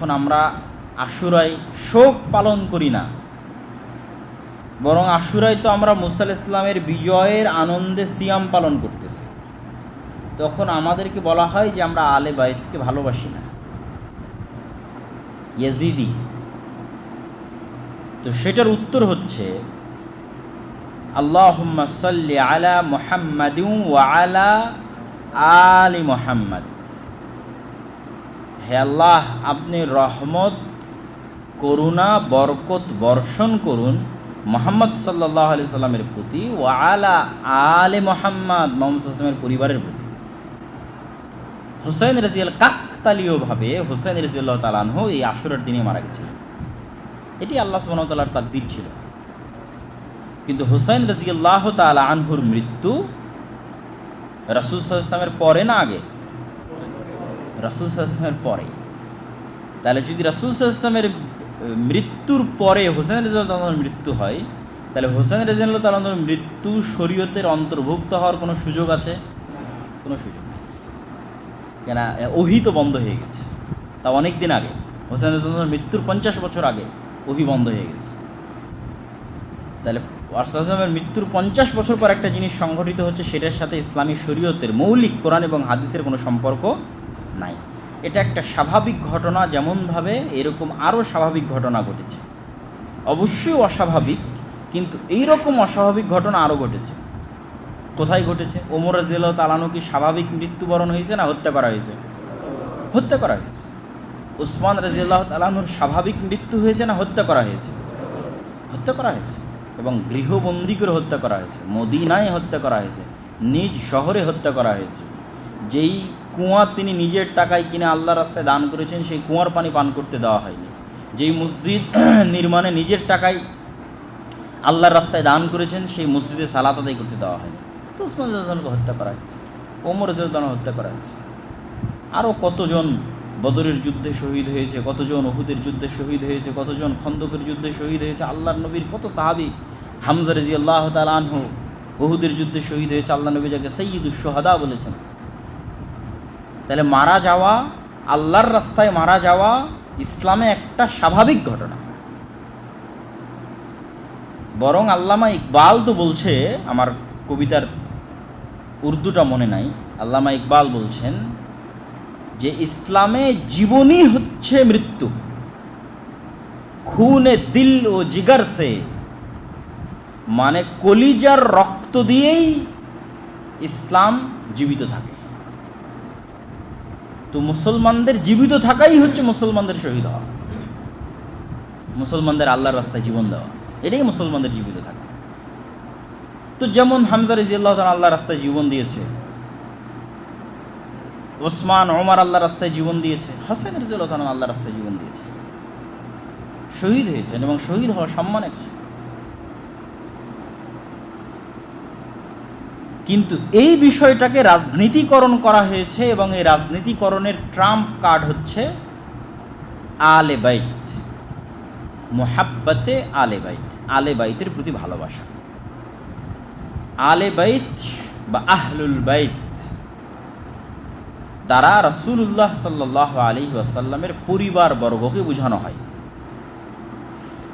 এখন আমরা আশুরাই শোক পালন করি না। বরং আশুরায় তো আমরা মুসাল ইসলামের বিজয়ের আনন্দে সিয়াম পালন করতেছি। তখন আমাদেরকে বলা হয় যে আমরা আলে বাইতকে ভালোবাসি না। ইয়াজিদি। তো সেটার উত্তর হচ্ছে আল্লাহ সাল্লি আলা মোহাম্মদ ওয়া আলা আলি মোহাম্মদ। হে আল্লাহ, আপনি রহমত, করুণা, বরকত বর্ষণ করুন মোহাম্মদ সাল্লাহ আলি সাল্লামের প্রতি ও আলা আলে মোহাম্মদ মোহাম্মদ আসলামের পরিবারের প্রতি। হুসাইন রাজিয়াল কাকতালীয়ভাবে হুসাইন রাজিয়াল্লাহ তালানহ এই আসরের দিনে মারা গেছিলেন। এটি আল্লাহ সুবাহতাল্লাহর তাকদির ছিল। কিন্তু হুসাইন রাজিয়াল্লাহ তালা আনহুর মৃত্যু রাসুল ইসলামের পরে না আগে। রাসুল ইসলামের পরে। তাহলে যদি রাসুল ইসলামের মৃত্যুর পরে হোসেন রেজাল্লাহর মৃত্যু হয়, তাহলে হোসেন রেজাল্লাহ তালানোর মৃত্যু শরীয়তের অন্তর্ভুক্ত হওয়ার কোনো সুযোগ আছে? কোনো সুযোগ নেই। কেন ওহি তো বন্ধ হয়ে গেছে। তা অনেক দিন আগে হোসেন রেজাল্লাহর মৃত্যুর পঞ্চাশ বছর আগে ওহি বন্ধ হয়ে গেছে। তাহলে ওয়ারসালামের মৃত্যুর পঞ্চাশ বছর পর একটা জিনিস সংঘটিত হচ্ছে, সেটার সাথে ইসলামী শরীয়তের মৌলিক কোরআন এবং হাদিসের কোনো সম্পর্ক নাই। এটা একটা স্বাভাবিক ঘটনা, যেমনভাবে এরকম আরও স্বাভাবিক ঘটনা ঘটেছে। অবশ্যই অস্বাভাবিক, কিন্তু এই রকম অস্বাভাবিক ঘটনা আরও ঘটেছে। কোথায় ঘটেছে? ওমর রাজিয়াল তালানো কি স্বাভাবিক মৃত্যুবরণ হয়েছে না হত্যা করা হয়েছে? হত্যা করা হয়েছে। উসমান রাজিয়াল্লাহ তালানুর স্বাভাবিক মৃত্যু হয়েছে না হত্যা করা হয়েছে? হত্যা করা হয়েছে। এবং গৃহবন্দী করে হত্যা করা হয়েছে। মদিনায় হত্যা করা হয়েছে। নিজ শহরে হত্যা করা হয়েছে। যেই কুয়া তিনি নিজের টাকায় কিনে আল্লাহ রাস্তায় দান করেছেন, সেই কুয়ার পানি পান করতে দেওয়া হয়নি। যেই মসজিদ নির্মাণে নিজের টাকায় আল্লাহর রাস্তায় দান করেছেন, সেই মসজিদে সালাত আদায় করতে দেওয়া হয়নি। তো উসমান হত্যা করা হয়েছে। ওমর রাজন হত্যা করা হয়েছে। আরও কতজন বদরের যুদ্ধে শহীদ হয়েছে, কতজন ওহুদের যুদ্ধে শহীদ হয়েছে, কতজন খন্দকের যুদ্ধে শহীদ হয়েছে, আল্লাহর নবীর কত সাহাবি, হামজা রাজি আল্লাহ তালানহু ওহুদের যুদ্ধে শহীদ হয়েছে, আল্লাহ নবী যাকে সৈয়দুল সোহাদা বলেছেন। তাহলে মারা যাওয়া, আল্লাহর রাস্তায় মারা যাওয়া ইসলামে একটা স্বাভাবিক ঘটনা। বরং আল্লামা ইকবাল তো বলছে, আমার কবিতার উর্দুটা মনে নাই, আল্লামা ইকবাল বলছেন যে ইসলামে জীবনই হচ্ছে মৃত্যু। খুনে দিল ও জিগার সে মানে কলিজার রক্ত দিয়েই ইসলাম জীবিত থাকে। তো মুসলমানদের জীবিত থাকাই হচ্ছে মুসলমানদের শহীদ হওয়া। মুসলমানদের আল্লাহর রাস্তায় জীবন দেওয়া। এটাই মুসলমানদের জীবিত থাকা। তো যেমন হামজা রাজিয়াল্লাহ আল্লাহ রাস্তায় জীবন দিয়েছে, ওসমান, ওমর আল্লাহ রাস্তায় জীবন দিয়েছে, হাসান রাজিউল্লাহ আল্লাহ রাস্তায় জীবন দিয়েছে। শহীদ হয়েছেন এবং শহীদ হওয়া সম্মানের কিন্তু এই বিষয়টাকে রাজনীতিকরণ করা হয়েছে এবং এই রাজনীতিকরণের ট্রাম্প কার্ড হচ্ছে আলে বাইত, মোহাব্বতে আলে বাইত, আলে বাইতের প্রতি ভালোবাসা। আলে বাইত বা আহলুল বাইত দ্বারা রসুল্লাহ সাল্লাহ আলী ওয়াসাল্লামের পরিবার বর্গকে বোঝানো হয়।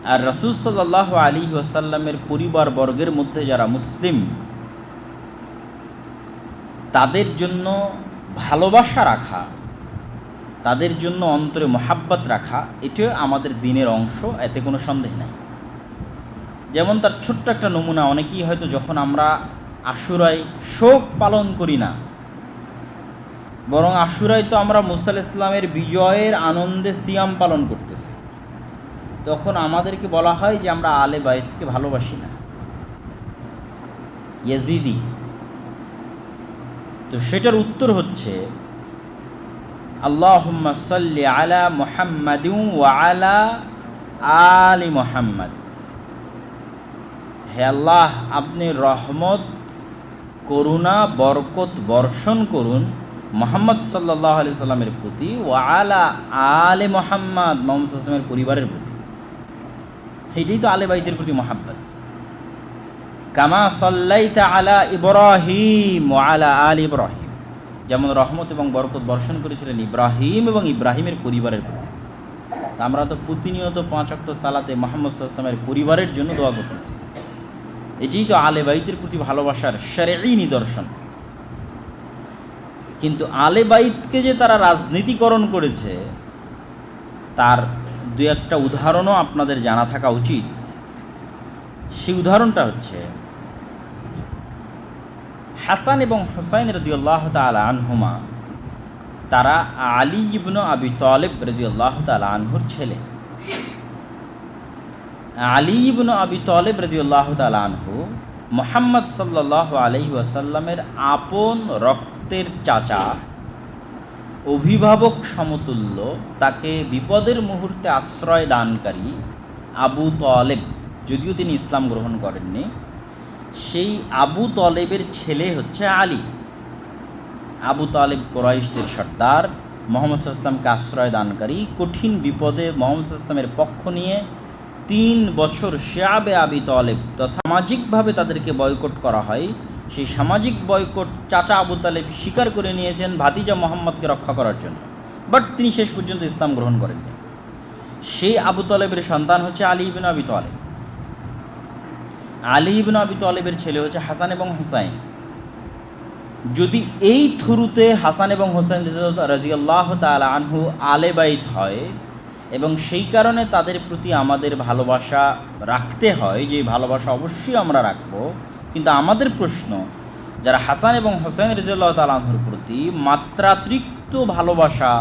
আর রসুল সাল্লাহ আলী ওয়াসাল্লামের পরিবার বর্গের মধ্যে যারা মুসলিম তাদের জন্য ভালোবাসা রাখা, তাদের জন্য অন্তরে মোহাব্বত রাখা, এটিও আমাদের দিনের অংশ, এতে কোনো সন্দেহ নেই। যেমন তার ছোট্ট একটা নমুনা, অনেকেই হয়তো যখন আমরা আশুরায় শোক পালন করি না, বরং আশুরায় তো আমরা মুসাল ইসলামের বিজয়ের আনন্দে সিয়াম পালন করতেছি। তখন আমাদেরকে বলা হয় যে আমরা আলে বাইতকে ভালোবাসি না। ইয়াজিদি তো সেটার উত্তর হচ্ছে আল্লাহ সাল্লি আলা মোহাম্মদ আলা আলি মোহাম্মদ। হে আল্লাহ, আপনি রহমত, করুণা, বরকত বর্ষণ করুন মোহাম্মদ সাল্লাহ আলি সাল্লামের প্রতি ও আলা আলে মোহাম্মদ মোহাম্মদ পরিবারের প্রতি। এটাই তো আলে বাইদের প্রতি মোহাম্মদ কামা সাল্লাইতা আলা ইব্রাহিম আলা আল ইব্রাহিম। যেমন রহমত এবং বরকত বর্ষণ করেছিলেন ইব্রাহিম এবং ইব্রাহিমের পরিবারের প্রতি। আমরা তো প্রতিনিয়ত পাঁচ অক্ট সালাতে মোহাম্মদ সাল্লামের পরিবারের জন্য দোয়া করতেছি। এটিই তো আলে বাইতের প্রতি ভালোবাসার সেরেই নিদর্শন। কিন্তু আলে বাইতকে যে তারা রাজনীতিকরণ করেছে, তার দু একটা উদাহরণও আপনাদের জানা থাকা উচিত। সেই উদাহরণটা হচ্ছে, হাসান এবং হুসাইন রদিউল্লাহ তালা আনহুমা, তারা আলী ইবনু আবি তলেব রদিউল্লাহ তালা আনহুর ছেলে। আলী ইবনু আবি তলেব রদিউল্লাহ তালা আনহু মোহাম্মদ সাল্লাহ আলহি ওয়াসাল্লামের আপন রক্তের চাচা, অভিভাবক সমতুল্য, তাকে বিপদের মুহূর্তে আশ্রয় দানকারী আবু তলেব। যদিও তিনি ইসলাম গ্রহণ করেননি, সেই আবু তলেবের ছেলে হচ্ছে আলী। আবু তালেব কোরাইশদের সর্দার, মোহাম্মদ ইসলামকে আশ্রয় দানকারী, কঠিন বিপদে মোহাম্মদ ইসলামের পক্ষ নিয়ে তিন বছর শেয়াবে আবি তলেব তথা সামাজিকভাবে তাদেরকে বয়কট করা হয়। সেই সামাজিক বয়কট চাচা আবু তালেব স্বীকার করে নিয়েছেন ভাতিজা মোহাম্মদকে রক্ষা করার জন্য। বাট তিনি শেষ পর্যন্ত ইসলাম গ্রহণ করেননি। সেই আবু তলেবের সন্তান হচ্ছে আলী ইবিন আবি তলেব। আলী ইবিন আবি তলেবের ছেলে হচ্ছে হাসান এবং হুসাইন। যদি এই থ্রুতে হাসান এবং হোসেন রাজিয়াল্লাহ তাল আনহু আলে বাইত হয় এবং সেই কারণে তাদের প্রতি আমাদের ভালোবাসা রাখতে হয় যে ভালোবাসা অবশ্যই আমরা রাখব, কিন্তু আমাদের প্রশ্ন, যারা হাসান এবং হোসেন রাজিয়াল্লাহ তাল আনহুর প্রতি মাত্রাতিরিক্ত ভালোবাসা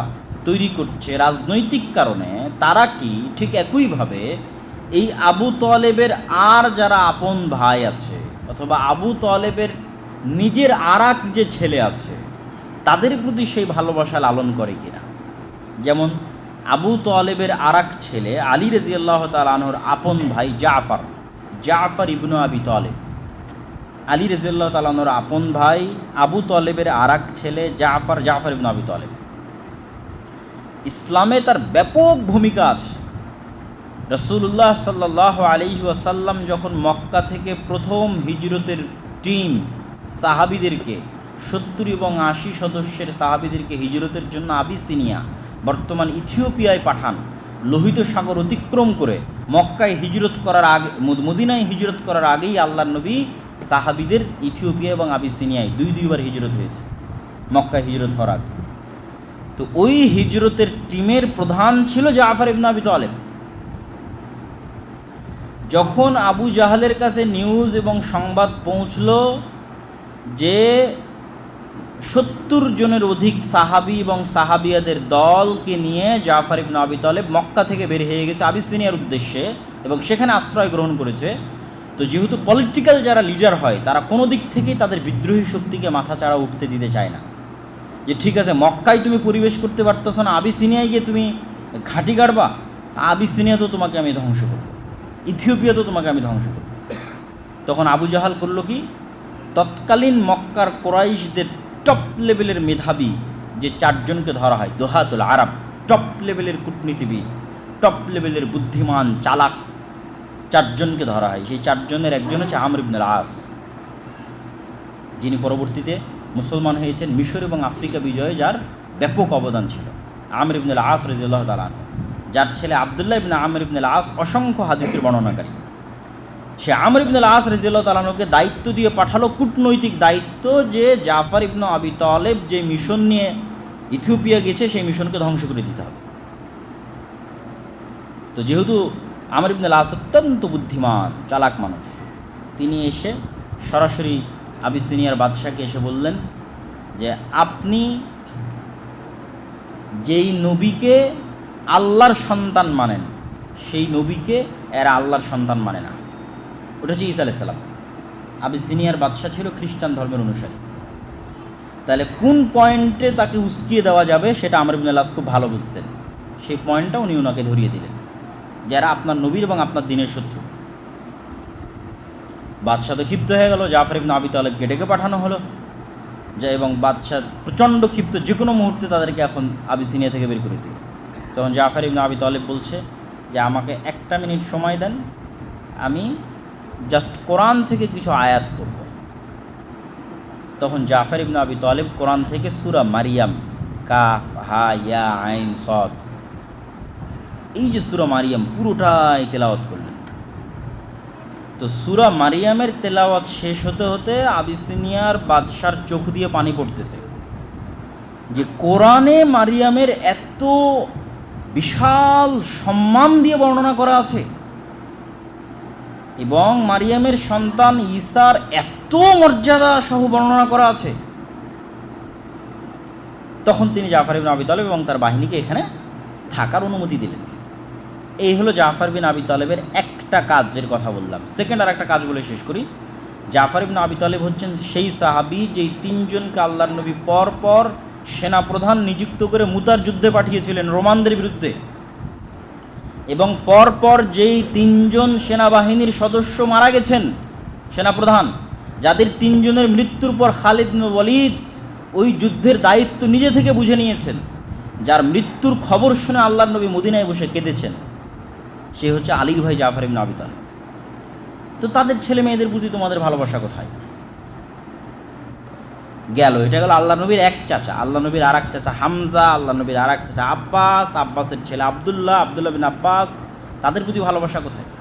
তৈরি করছে রাজনৈতিক কারণে, তারা কি ঠিক একইভাবে এই আবু তলেবের আর যারা আপন ভাই আছে, অথবা আবু তলেবের নিজের আর যে ছেলে আছে, তাদের প্রতি সেই ভালোবাসা লালন করে কিনা? যেমন আবু তলেবের আর ছেলে আলী রাজিয়াল্লাহ তালহর আপন ভাই জাফর জাফর ইবনু আবি তলেব। আলী রাজিয়াল্লাহ তালহর আপন ভাই আবু তলেবের আর ছেলে জাফর জাফর ইবনু আবি তলেব। ইসলামে তার ব্যাপক ভূমিকা আছে। রসুল্লাহ সাল্লাহ আলী ওয়াসাল্লাম যখন মক্কা থেকে প্রথম হিজরতের টিম সাহাবিদেরকে, সত্তর এবং আশি সদস্যের সাহাবিদেরকে হিজরতের জন্য আবিসিনিয়া, বর্তমান ইথিওপিয়ায় পাঠান, লোহিত সাগর অতিক্রম করে মক্কায় হিজরত করার আগে মদিনায় হিজরত করার আগেই আল্লাহ নবী সাহাবিদের ইথিওপিয়া এবং আবিসিনিয়ায় দুই, দুইবার হিজরত হয়েছে, মক্কায় হিজরত হওয়ার আগে। তো ওই হিজরতের টিমের প্রধান ছিল জাফর ইবনা আবি তালেব। যখন আবু জাহালের কাছে নিউজ এবং সংবাদ পৌঁছল যে সত্তর জনের অধিক সাহাবি এবং সাহাবিয়াদের দলকে নিয়ে জাফর ইবন আবি তলেব মক্কা থেকে বের হয়ে গেছে আবিসিনিয়ার উদ্দেশ্যে এবং সেখানে আশ্রয় গ্রহণ করেছে। তো যেহেতু পলিটিক্যাল যারা লিডার হয়, তারা কোনো দিক থেকেই তাদের বিদ্রোহী শক্তিকে মাথা চাড়া উঠতে দিতে চায় না। যে ঠিক আছে, মক্কায় তুমি পরিবেশ করতে পারতেছ না, আবিসিনিয়ায় গিয়ে তুমি ঘাঁটি গাড়বা আবিসিনিয়া তো তোমাকে আমি ধ্বংস করব। ইথিওপিয়া তো তোমাকে আমি ধ্বংস করব। তখন আবু জাহাল করল কি? তৎকালীন মক্কার কোরাইশদের টপ লেভেলের মেধাবী যে চারজনকে ধরা হয়, দোহাতুল আরব টপ লেভেলের কূটনীতিবিদ টপ লেভেলের বুদ্ধিমান, চালাক, চারজনকে ধরা হয়। সেই চারজনের একজন হচ্ছে আমর ইবনুল আস যিনি পরবর্তীতে মুসলমান হয়েছেন মিশর এবং আফ্রিকা বিজয়ে যার ব্যাপক অবদান ছিল। আমর ইবনুল আস রাজিউল্লাহ তালান যার ছেলে আবদুল্লাহ ইবনে আমর ইবনুল আস অসংখ্য হাদিসের বর্ণনাকারী। সে আমর ইবনুল আস রাজিউল্লাহ তালানুকে দায়িত্ব দিয়ে পাঠালো কূটনৈতিক দায়িত্ব যে জাফর ইবনু আবি তলেব যে মিশন নিয়ে ইথিওপিয়া গেছে, সেই মিশনকে ধ্বংস করে দিতে হবে। তো যেহেতু আমর ইবনুল আস অত্যন্ত বুদ্ধিমান, চালাক মানুষ, তিনি এসে সরাসরি আবিসিনিয়ার বাদশাকে এসে বললেন যে, আপনি যেই নবীকে আল্লাহর সন্তান মানেন সেই নবীকে এরা আল্লাহর সন্তান মানে না। ওটা হচ্ছে ইসা আলাইসাল্লাম আবিসিনিয়ার বাদশাহ ছিল খ্রিস্টান ধর্মের অনুসারী। তাহলে কোন পয়েন্টে তাকে উস্কিয়ে দেওয়া যাবে সেটা আমর ইবনুল আস খুব ভালো বুঝতেন। সেই পয়েন্টটা উনি ওনাকে ধরিয়ে দিলেন। যারা আপনার নবীর এবং আপনার দিনের শত্রু। বাদশাহ তো ক্ষিপ্ত হয়ে গেল, জাফর ইবনু আবি তালেবকে ডেকে পাঠানো হলো। যা এবং বাদশাহ প্রচণ্ড ক্ষিপ্ত যে কোনো মুহূর্তে তাদেরকে এখন আবিসিনিয়া থেকে বের করে দিল। তখন জাফর ইবনু আবি তালেব বলছে যে, আমাকে একটা মিনিট সময় দেন, আমি জাস্ট কোরআন থেকে কিছু আয়াত করব তখন জাফর ইবনু আবি তালেব কোরআন থেকে সুরা মারিয়াম, কাফ, হা, ইয়া, আইন সদ এই যে সুরা মারিয়াম পুরোটাই তেলাওয়াত করলেন। তো সুরা মারিয়ামের তেলাওয়াত শেষ হতে হতে আবিসিনিয়ার বাদশার চোখ দিয়ে পানি পড়তেছে। যে কোরআনে মারিয়ামের এত বিশাল সম্মান দিয়ে বর্ণনা করা আছে। এবং মারিয়ামের সন্তান ঈসার এত মর্যাদা সহ বর্ণনা করা আছে। তখন তিনি জাফর বিন আবি তালেব এবং তার বাহিনীকে এখানে থাকার অনুমতি দিলেন। এই হলো জাফর বিন আবি তালেবের একটা কাজের কথা বললাম। সেকেন্ড আর একটা কাজ বলে শেষ করি। জাফর বিন আবি তালেব হচ্ছেন সেই সাহাবি যেই তিনজনকে আল্লাহর নবী পর পর সেনাপ্রধান নিযুক্ত করে মুতার যুদ্ধে পাঠিয়েছিলেন রোমানদের বিরুদ্ধে। এবং পর পর যেই তিনজন সেনাবাহিনীর সদস্য মারা গেছেন সেনাপ্রধান, যাদের তিনজনের মৃত্যুর পর খালিদ ওয়ালিদ ওই যুদ্ধের দায়িত্ব নিজে থেকে বুঝে নিয়েছেন, যার মৃত্যুর খবর শুনে আল্লাহর নবী মদিনায় বসে কেঁদেছেন। সে হচ্ছে আলীর ভাই জাফর ইবনে তো তাদের ছেলে মেয়েদের প্রতি তোমাদের ভালোবাসা কোথায়? গেল, এটা গেল আল্লাহ নবীর এক চাচা, আল্লাহ নবীর আর এক চাচা হামজা, আল্লাহ নবীর আর এক চাচা আব্বাস, আব্বাসের ছেলে আবদুল্লাহ আবদুল্লাহ বিন আব্বাস, তাদের প্রতি ভালোবাসা কোথায়?